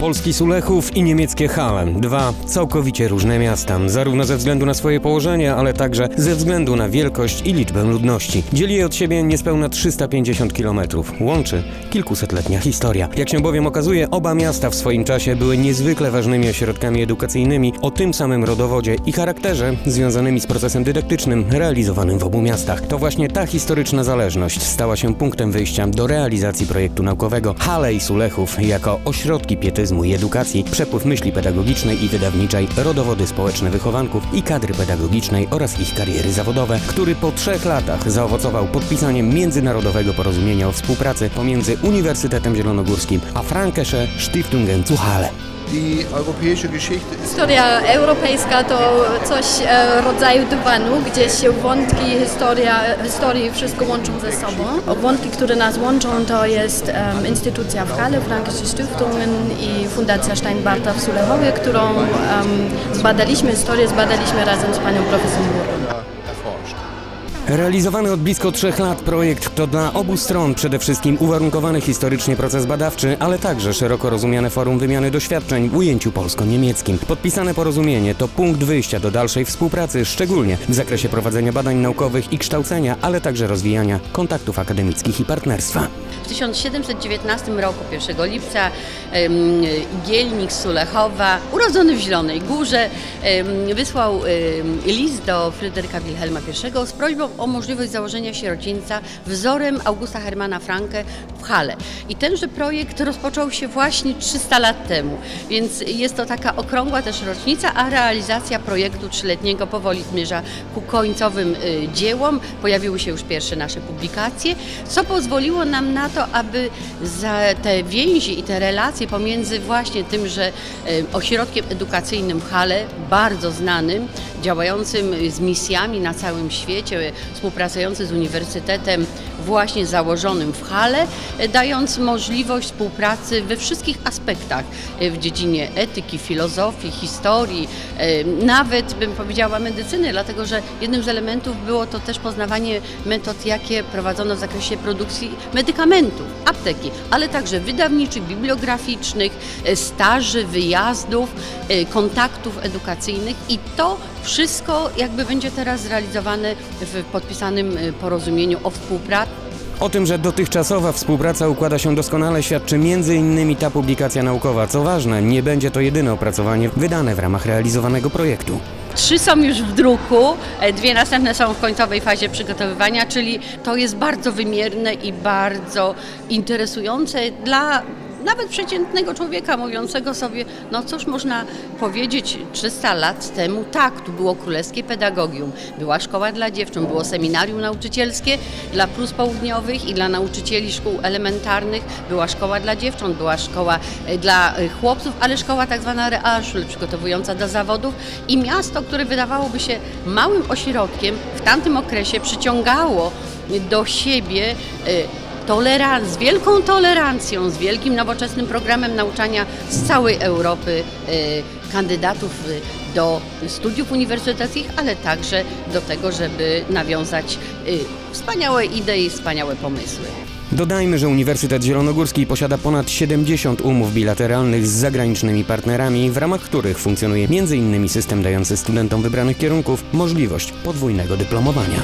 Polski Sulechów i niemieckie Halle. Dwa całkowicie różne miasta, zarówno ze względu na swoje położenie, ale także ze względu na wielkość i liczbę ludności. Dzieli je od siebie niespełna 350 km. Łączy kilkusetletnia historia. Jak się bowiem okazuje, oba miasta w swoim czasie były niezwykle ważnymi ośrodkami edukacyjnymi o tym samym rodowodzie i charakterze związanymi z procesem dydaktycznym realizowanym w obu miastach. To właśnie ta historyczna zależność stała się punktem wyjścia do realizacji projektu naukowego Halle i Sulechów jako ośrodki pietyzmu i edukacji, przepływ myśli pedagogicznej i wydawniczej, rodowody społeczne wychowanków i kadry pedagogicznej oraz ich kariery zawodowe, który po trzech latach zaowocował podpisaniem międzynarodowego porozumienia o współpracy pomiędzy Uniwersytetem Zielonogórskim a Frankesche Stiftungen zu Halle. Die europäische Geschichte ist Historia europejska to coś e, rodzaju dywanu, gdzie się wątki historia, historii wszystko łączą ze sobą. Wątki, które nas łączą to jest em, instytucja w Halle, Frankische Stiftungen i Fundacja Steinbarta w Sulechowie, którą em, zbadaliśmy, historię zbadaliśmy razem z panią profesor Murą. Realizowany od blisko trzech lat projekt to dla obu stron przede wszystkim uwarunkowany historycznie proces badawczy, ale także szeroko rozumiane forum wymiany doświadczeń w ujęciu polsko-niemieckim. Podpisane porozumienie to punkt wyjścia do dalszej współpracy, szczególnie w zakresie prowadzenia badań naukowych i kształcenia, ale także rozwijania kontaktów akademickich i partnerstwa. W 1719 roku, 1 lipca, z Sulechowa, urodzony w Zielonej Górze, wysłał list do Fryderyka Wilhelma I z prośbą o możliwość założenia sierocińca wzorem Augusta Hermana Franke w Halle. I tenże projekt rozpoczął się właśnie 300 lat temu, więc jest to taka okrągła też rocznica, a realizacja projektu trzyletniego powoli zmierza ku końcowym y, dziełom. Pojawiły się już pierwsze nasze publikacje, co pozwoliło nam na to, aby te więzi i te relacje pomiędzy właśnie tym, że y, ośrodkiem edukacyjnym w Halle, bardzo znanym, działającym z misjami na całym świecie, współpracujący z uniwersytetem właśnie założonym w Halle, y, dając możliwość współpracy we wszystkich aspektach y, w dziedzinie etyki, filozofii, historii, y, nawet bym powiedziała medycyny, dlatego że jednym z elementów było to też poznawanie metod, jakie prowadzono w zakresie produkcji medykamentów, apteki, ale także wydawniczych, bibliograficznych, y, staży, wyjazdów, kontaktów edukacyjnych i to wszystko jakby będzie teraz zrealizowane w podpisanym y, porozumieniu o współpracy. O tym, że dotychczasowa współpraca układa się doskonale, świadczy m.in. ta publikacja naukowa. Co ważne, nie będzie to jedyne opracowanie wydane w ramach realizowanego projektu. Trzy są już w druku, e, dwie następne są w końcowej fazie przygotowywania, czyli to jest bardzo wymierne i bardzo interesujące dla nawet przeciętnego człowieka mówiącego sobie, no cóż można powiedzieć 300 lat temu, tak, tu było królewskie pedagogium, była szkoła dla dziewcząt, było seminarium nauczycielskie dla Prus Południowych i dla nauczycieli szkół elementarnych, była szkoła dla dziewcząt, była szkoła e, dla e, chłopców, ale szkoła tak zwana Realschule, przygotowująca do zawodów i miasto, które wydawałoby się małym ośrodkiem, w tamtym okresie przyciągało do siebie e, toleran- z wielką tolerancją, z wielkim nowoczesnym programem nauczania z całej Europy e, kandydatów e, do studiów uniwersyteckich, ale także do tego, żeby nawiązać e, wspaniałe idee, wspaniałe pomysły. Dodajmy, że Uniwersytet Zielonogórski posiada ponad 70 umów bilateralnych z zagranicznymi partnerami, w ramach których funkcjonuje m.in. system dający studentom wybranych kierunków możliwość podwójnego dyplomowania.